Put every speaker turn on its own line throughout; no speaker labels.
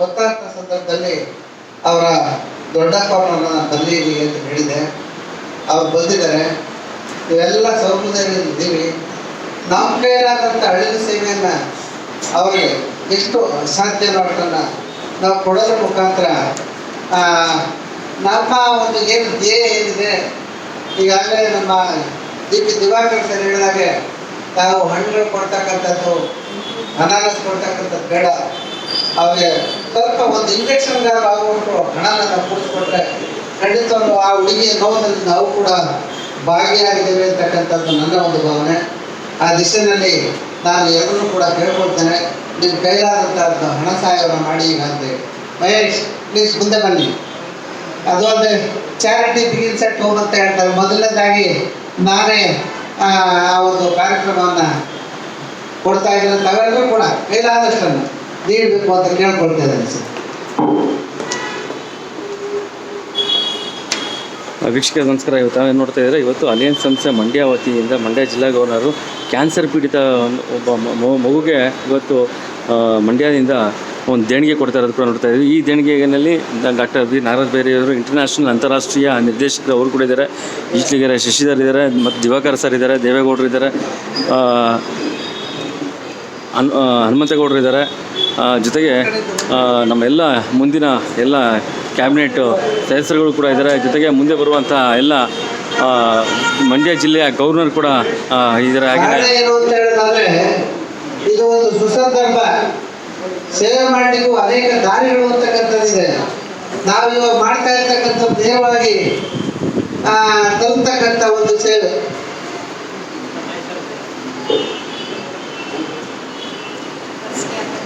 ಗೊತ್ತಾಗ್ತ ಸಂದರ್ಭದಲ್ಲಿ ಅವರ ದೊಡ್ಡಪ್ಪನನ್ನ ಬಂದಿದ್ದೀವಿ ಅಂತ ಹೇಳಿದೆ. ಅವ್ರು ಬಂದಿದ್ದಾರೆ. ಇವೆಲ್ಲ ಸೌಹೃದಯಗಳಿದ್ದೀವಿ ನಮ್ಮ ಕೈಲಾದಂಥ ಹಳ್ಳಿ ಸೇವೆಯನ್ನು ಅವರಿಗೆ ಎಷ್ಟು ಸಾಧ್ಯನೋ ಅಷ್ಟನ್ನು ನಾವು ಕೊಡೋದ್ರ ಮುಖಾಂತರ ನಮ್ಮ ಒಂದು ಏನು ಧ್ಯೇಯ ಏನಿದೆ, ಈಗಾಗಲೇ ನಮ್ಮ ದೀಪಿ ದಿವಾಕರ್ ಸರ್ ಹೇಳಿದಾಗೆ, ನಾವು ಹಣ್ಣುಗಳು ಕೊಡ್ತಕ್ಕಂಥದ್ದು, ಅನಾನಸ್ ಕೊಡ್ತಕ್ಕಂಥದ್ದು ಬೇಡ. ಅವ್ರಿಗೆ ಸ್ವಲ್ಪ ಒಂದು ಇಂಜೆಕ್ಷನ್ಗಾದ್ರು ಆಗ್ಬಿಟ್ಟು ಹಣನ ನಾವು ಕೊಡಿಸ್ಕೊಟ್ರೆ ಖಂಡಿತ ಆ ಹುಡುಗಿಯ ನೋವಿನಲ್ಲಿ ನಾವು ಕೂಡ ಭಾಗಿಯಾಗಿದ್ದೇವೆ ಅಂತಕ್ಕಂಥದ್ದು ನನ್ನ ಒಂದು ಭಾವನೆ. ಆ ದಿಶೆಯಲ್ಲಿ ನಾನು ಎಲ್ಲರೂ ಕೂಡ ಕೇಳ್ಕೊಳ್ತೇನೆ ನಿಮ್ಮ ಕೈಲಾದಂಥ ಹಣ ಸಹಾಯವನ್ನು ಮಾಡಿ ಈಗ ಅಂತೇಳಿ ಮಹೇಶ್ ಪ್ಲೀಸ್ ಮುಂದೆ ಬನ್ನಿ. ಅದು ಅಲ್ಲದೆ ಚಾರಿಟಿ ಬಿಗಿನ್ ಸೆಟ್ ಹೋಮ್ ಅಂತ ಹೇಳ್ತಾರೆ ಮೊದಲನೇದಾಗಿ ನಾನೇ, ಆ ಆ ಒಂದು ಕಾರ್ಯಕ್ರಮವನ್ನು ಕೊಡ್ತಾ ಇದ್ದೀನಿ ತಾವೆಲ್ಲರೂ ಕೂಡ ಕೈಲಾದಷ್ಟನ್ನು. ನೀಡಬೇಕು ಅಂತ ಕೇಳ್ಕೊಳ್ತಾ ಇದ್ದೇನೆ
ನಮಸ್ಕಾರ. ಇವತ್ತು ತಾವೇನು ನೋಡ್ತಾ ಇದ್ದಾರೆ? ಇವತ್ತು ಅಲಿಯನ್ಸ್ ಸಂಸ್ಥೆ ಮಂಡ್ಯ ವತಿಯಿಂದ ಮಂಡ್ಯ ಜಿಲ್ಲಾ ಗವರ್ನರು ಕ್ಯಾನ್ಸರ್ ಪೀಡಿತ ಒಬ್ಬ ಮಗುಗೆ ಇವತ್ತು ಮಂಡ್ಯದಿಂದ ಒಂದು ದೇಣಿಗೆ ಕೊಡ್ತಾ ಇರೋದು ಕೂಡ ನೋಡ್ತಾ ಇದ್ದೀವಿ. ಈ ದೇಣಿಗೆನಲ್ಲಿ ಡಾಕ್ಟರ್ ಬಿ. ನಾಗರಾಜ್ ಬೇರೆಯವರು ಇಂಟರ್ನ್ಯಾಷನಲ್ ಅಂತಾರಾಷ್ಟ್ರೀಯ ನಿರ್ದೇಶಕರು ಅವರು ಕೂಡ ಇದ್ದಾರೆ. ಈಚಲಿಗೆರೆ ಶಶಿಧರ್ ಇದ್ದಾರೆ ಮತ್ತು ದಿವಾಕರ್ ಸರ್ ಇದ್ದಾರೆ, ದೇವೇಗೌಡರು ಇದ್ದಾರೆ. ಹನ್ ಹನುಮಂತೇಗೌಡರು ಇದ್ದಾರೆ. ಜೊತೆಗೆ ನಮ್ಮೆಲ್ಲ ನಮ್ಮ ಎಲ್ಲ ಮುಂದಿನ ಎಲ್ಲ ಕ್ಯಾಬಿನೆಟ್ ಸದಸ್ಯರುಗಳು ಕೂಡ ಇದ್ದಾರೆ. ಜೊತೆಗೆ ಮುಂದೆ ಬರುವಂಥ ಎಲ್ಲ ಮಂಡ್ಯ ಜಿಲ್ಲೆಯ ಗವರ್ನರ್ ಕೂಡ
ಇದರ ಆಗಿದೆ ಇದು ಒಂದು ಸುಸಂದರ್ಭ. ಸೇವೆ ಮಾಡಲಿಕ್ಕೂ ಅನೇಕ ದಾರಿಗಳು ಅಂತಕ್ಕಂಥದ್ದಿದೆ. ನಾವು ಇವಾಗ ಮಾಡ್ತಾ ಇರ್ತಕ್ಕಂಥ ನೇರವಾಗಿ ತಲುಪ್ತಕ್ಕಂಥ ಒಂದು ಸೇವೆ.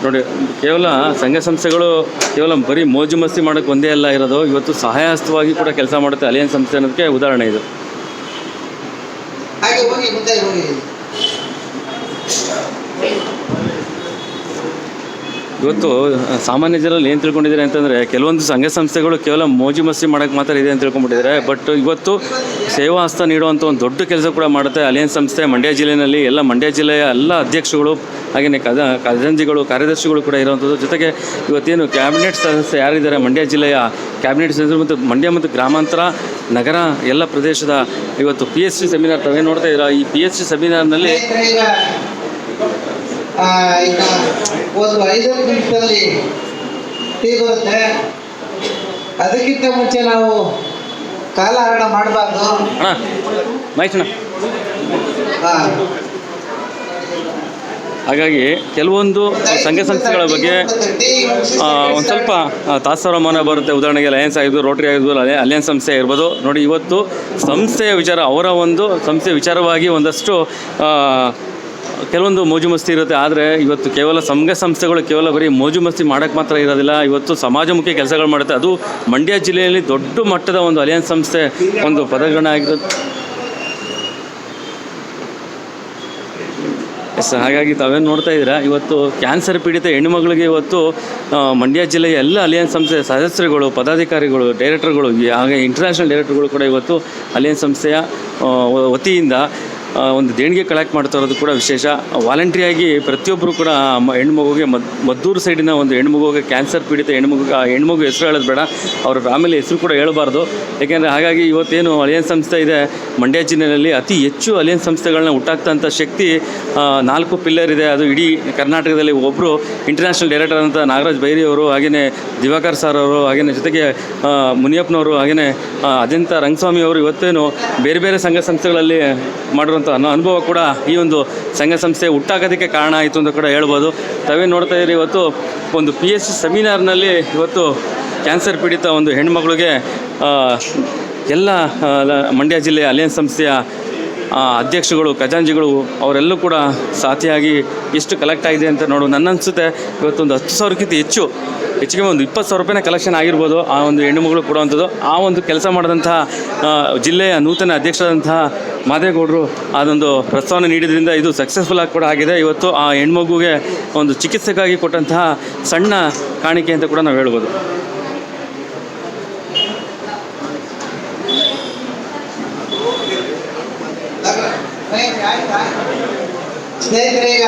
ನೋಡಿ, ಕೇವಲ ಸಂಘ ಸಂಸ್ಥೆಗಳು ಕೇವಲ ಬರೀ ಮೋಜು ಮಸ್ತಿ ಮಾಡೋಕ್ಕೆ ಒಂದೇ ಅಲ್ಲ ಇರೋದು. ಇವತ್ತು ಸಹಾಯಹಸ್ತವಾಗಿ ಕೂಡ ಕೆಲಸ ಮಾಡುತ್ತೆ ಅಲಿಯನ್ ಸಂಸ್ಥೆ ಅನ್ನೋದಕ್ಕೆ ಉದಾಹರಣೆ ಇದು
ಹಾಗೆ ಹೋಗಿ ಮುಂದೆ ಹೋಗಿ
ಇವತ್ತು ಸಾಮಾನ್ಯ ಜನರಲ್ಲಿ ಏನು ತಿಳ್ಕೊಂಡಿದ್ದಾರೆ ಅಂತಂದರೆ, ಕೆಲವೊಂದು ಸಂಘ ಸಂಸ್ಥೆಗಳು ಕೇವಲ ಮೋಜು ಮಸ್ತಿ ಮಾಡೋಕ್ಕೆ ಮಾತ್ರ ಇದೆ ಅಂತ ತಿಳ್ಕೊಂಡ್ಬಿಟ್ಟಿದ್ದಾರೆ. ಬಟ್ ಇವತ್ತು ಸೇವಾ ಹಸ್ತ ನೀಡುವಂಥ ಒಂದು ದೊಡ್ಡ ಕೆಲಸ ಕೂಡ ಮಾಡುತ್ತೆ. ಅಲಿಯನ್ಸ್ ಸಂಸ್ಥೆ ಮಂಡ್ಯ ಜಿಲ್ಲೆಯಲ್ಲಿ ಎಲ್ಲ ಮಂಡ್ಯ ಜಿಲ್ಲೆಯ ಎಲ್ಲ ಅಧ್ಯಕ್ಷಗಳು ಹಾಗೆಯೇ ಕದ ಖಜಾಂಜಿಗಳು ಕಾರ್ಯದರ್ಶಿಗಳು ಕೂಡ ಇರುವಂಥದ್ದು ಜೊತೆಗೆ ಇವತ್ತೇನು ಕ್ಯಾಬಿನೆಟ್ ಸದಸ್ಯ ಯಾರಿದ್ದಾರೆ? ಮಂಡ್ಯ ಜಿಲ್ಲೆಯ ಕ್ಯಾಬಿನೆಟ್ ಸದಸ್ಯರು ಮತ್ತು ಮಂಡ್ಯ ಮತ್ತು ಗ್ರಾಮಾಂತರ ನಗರ ಎಲ್ಲ ಪ್ರದೇಶದ ಇವತ್ತು ಪಿ ಎಚ್ ಸಿ ಸೆಮಿನಾರ್ ತಾವೇ ನೋಡ್ತಾ ಇದ್ದೀರಾ? ಈ ಪಿ ಎಚ್ ಸಿ ಸೆಮಿನಾರ್ನಲ್ಲಿ
ಈಗ ಒಂದು ಟೀ ಬರುತ್ತೆ. ಅದಕ್ಕಿಂತ ಮುಂಚೆ ನಾವು ಕಾಲಹರಣ ಮಾಡಬಾರ್ದು.
ಹಾಗಾಗಿ ಕೆಲವೊಂದು ಸಂಘ ಸಂಸ್ಥೆಗಳ ಬಗ್ಗೆ ಒಂದು ಸ್ವಲ್ಪ ತಾತ್ಸಾರ ತಾತ್ಸಾರಮಾನ ಬರುತ್ತೆ. ಉದಾಹರಣೆಗೆ ಅಲಯನ್ಸ್ ಆಗಿದ್ದು ರೋಟರಿ ಆಗಿರ್ಬೋದು ಅಲೆ ಅಲಯನ್ಸ್ ಸಂಸ್ಥೆ ಇರ್ಬೋದು ನೋಡಿ ಇವತ್ತು ಸಂಸ್ಥೆಯ ವಿಚಾರ ಅವರ ಒಂದು ಸಂಸ್ಥೆಯ ವಿಚಾರವಾಗಿ ಒಂದಷ್ಟು ಕೆಲವೊಂದು ಮೋಜು ಮಸ್ತಿ ಇರುತ್ತೆ, ಆದರೆ ಇವತ್ತು ಕೇವಲ ಸಂಘ ಸಂಸ್ಥೆಗಳು ಕೇವಲ ಬರೀ ಮೋಜು ಮಸ್ತಿ ಮಾಡೋಕ್ಕೆ ಮಾತ್ರ ಇರೋದಿಲ್ಲ. ಇವತ್ತು ಸಮಾಜಮುಖಿ ಕೆಲಸಗಳು ಮಾಡುತ್ತೆ. ಅದು ಮಂಡ್ಯ ಜಿಲ್ಲೆಯಲ್ಲಿ ದೊಡ್ಡ ಮಟ್ಟದ ಒಂದು ಅಲಿಯನ್ಸ್ ಸಂಸ್ಥೆ, ಒಂದು ಪದಗ್ರಹಣ ಆಗಿರುತ್ತೆ ಎಸ್, ಹಾಗಾಗಿ ತಾವೇನು ನೋಡ್ತಾ ಇದ್ದೀರಾ? ಇವತ್ತು ಕ್ಯಾನ್ಸರ್ ಪೀಡಿತ ಹೆಣ್ಣುಮಗಳಿಗೆ ಇವತ್ತು ಮಂಡ್ಯ ಜಿಲ್ಲೆಯ ಎಲ್ಲ ಅಲಿಯನ್ಸ್ ಸಂಸ್ಥೆಯ ಸದಸ್ಯರುಗಳು, ಪದಾಧಿಕಾರಿಗಳು, ಡೈರೆಕ್ಟರ್ಗಳು, ಹಾಗೆ ಇಂಟರ್ನ್ಯಾಷನಲ್ ಡೈರೆಕ್ಟರ್ಗಳು ಕೂಡ ಇವತ್ತು ಅಲಿಯನ್ಸ್ ಸಂಸ್ಥೆಯ ವತಿಯಿಂದ ಒಂದು ದೇಣಿಗೆ ಕಲೆಕ್ಟ್ ಮಾಡ್ತಾ ಇರೋದು ಕೂಡ ವಿಶೇಷ. ವಾಲಂಟ್ರಿಯಾಗಿ ಪ್ರತಿಯೊಬ್ಬರು ಕೂಡ ಹೆಣ್ಮಗುಗೆ ಮದ್, ಮದ್ದೂರು ಸೈಡಿನ ಒಂದು ಹೆಣ್ಮಗುಗೆ ಕ್ಯಾನ್ಸರ್ ಪೀಡಿತ ಹೆಣ್ಮಗು ಆ ಹೆಣ್ಮಗು ಹೆಸರು ಹೇಳೋದು ಬೇಡ. ಅವ್ರ ಫ್ಯಾಮಿಲಿ ಹೆಸರು ಕೂಡ ಹೇಳಬಾರ್ದು. ಏಕೆಂದರೆ ಹಾಗಾಗಿ ಇವತ್ತೇನು ಅಲಿಯನ್ಸ್ ಸಂಸ್ಥೆ ಇದೆ, ಮಂಡ್ಯ ಜಿಲ್ಲೆಯಲ್ಲಿ ಅತಿ ಹೆಚ್ಚು ಅಲಿಯನ್ಸ್ ಸಂಸ್ಥೆಗಳನ್ನ ಹುಟ್ಟಾಕ್ತಂಥ ಶಕ್ತಿ ನಾಲ್ಕು ಪಿಲ್ಲರ್ ಇದೆ. ಅದು ಇಡೀ ಕರ್ನಾಟಕದಲ್ಲಿ ಒಬ್ಬರು ಇಂಟರ್ನ್ಯಾಷನಲ್ ಡೈರೆಕ್ಟರ್ ಅಂತ ನಾಗರಾಜ್ ಬೈರಿ ಅವರು ಹಾಗೆಯೇ ದಿವಾಕರ್ ಸರ್ ಅವರು ಹಾಗೆಯೇ ಜೊತೆಗೆ ಮುನಿಯಪ್ಪನವರು ಹಾಗೆಯೇ ಅಜಂತ ರಂಗಸ್ವಾಮಿ ಅವರು ಇವತ್ತೇನು ಬೇರೆ ಬೇರೆ ಸಂಘ ಸಂಸ್ಥೆಗಳಲ್ಲಿ ಮಾಡಿರುವಂಥ ಅನು- ಅನುಭವ ಕೂಡ ಈ ಒಂದು ಸಂಘ ಸಂಸ್ಥೆ ಹುಟ್ಟಾಗೋದಕ್ಕೆ ಕಾರಣ ಆಯಿತು ಅಂತ ಕೂಡ ಹೇಳ್ಬೋದು. ತಾವೇ ನೋಡ್ತಾ ಇದ್ದೀರಿ ಇವತ್ತು ಒಂದು ಪಿ ಎಸ್ ಸಿ ಸೆಮಿನಾರ್ನಲ್ಲಿ ಇವತ್ತು ಕ್ಯಾನ್ಸರ್ ಪೀಡಿತ ಒಂದು ಹೆಣ್ಮಗಳಿಗೆ ಎಲ್ಲ ಮಂಡ್ಯ ಜಿಲ್ಲೆಯ ಅಲಿಯನ್ಸ್ ಸಂಸ್ಥೆಯ ಅಧ್ಯಕ್ಷಗಳು ಖಜಾಂಜಿಗಳು ಅವರೆಲ್ಲೂ ಕೂಡ ಸಾಥಿಯಾಗಿ ಎಷ್ಟು ಕಲೆಕ್ಟ್ ಆಗಿದೆ ಅಂತ ನೋಡು ನನ್ನ ಅನಿಸುತ್ತೆ ಇವತ್ತೊಂದು ಹತ್ತು ಸಾವಿರಕ್ಕಿಂತ ಹೆಚ್ಚು, ಹೆಚ್ಚಿಗೆ ಒಂದು ಇಪ್ಪತ್ತು ಸಾವಿರ ರೂಪಾಯಿನ ಕಲೆಕ್ಷನ್ ಆಗಿರ್ಬೋದು. ಆ ಒಂದು ಹೆಣ್ಣುಮಗಳು ಕೊಡುವಂಥದ್ದು. ಆ ಒಂದು ಕೆಲಸ ಮಾಡಿದಂತಹ ಜಿಲ್ಲೆಯ ನೂತನ ಅಧ್ಯಕ್ಷರಾದಂತಹ ಮಾದೇಗೌಡರು ಅದೊಂದು ಪ್ರಸ್ತಾವನೆ ನೀಡಿದ್ರಿಂದ ಇದು ಸಕ್ಸಸ್ಫುಲ್ ಆಗಿ ಕೂಡ ಆಗಿದೆ. ಇವತ್ತು ಆ ಹೆಣ್ಮಗುಗೆ ಒಂದು ಚಿಕಿತ್ಸೆಗಾಗಿ ಕೊಟ್ಟಂತಹ ಸಣ್ಣ ಕಾಣಿಕೆ ಅಂತ ಕೂಡ ನಾವು ಹೇಳ್ಬೋದು.
ಸ್ನೇಹಿತರೆ ಈಗ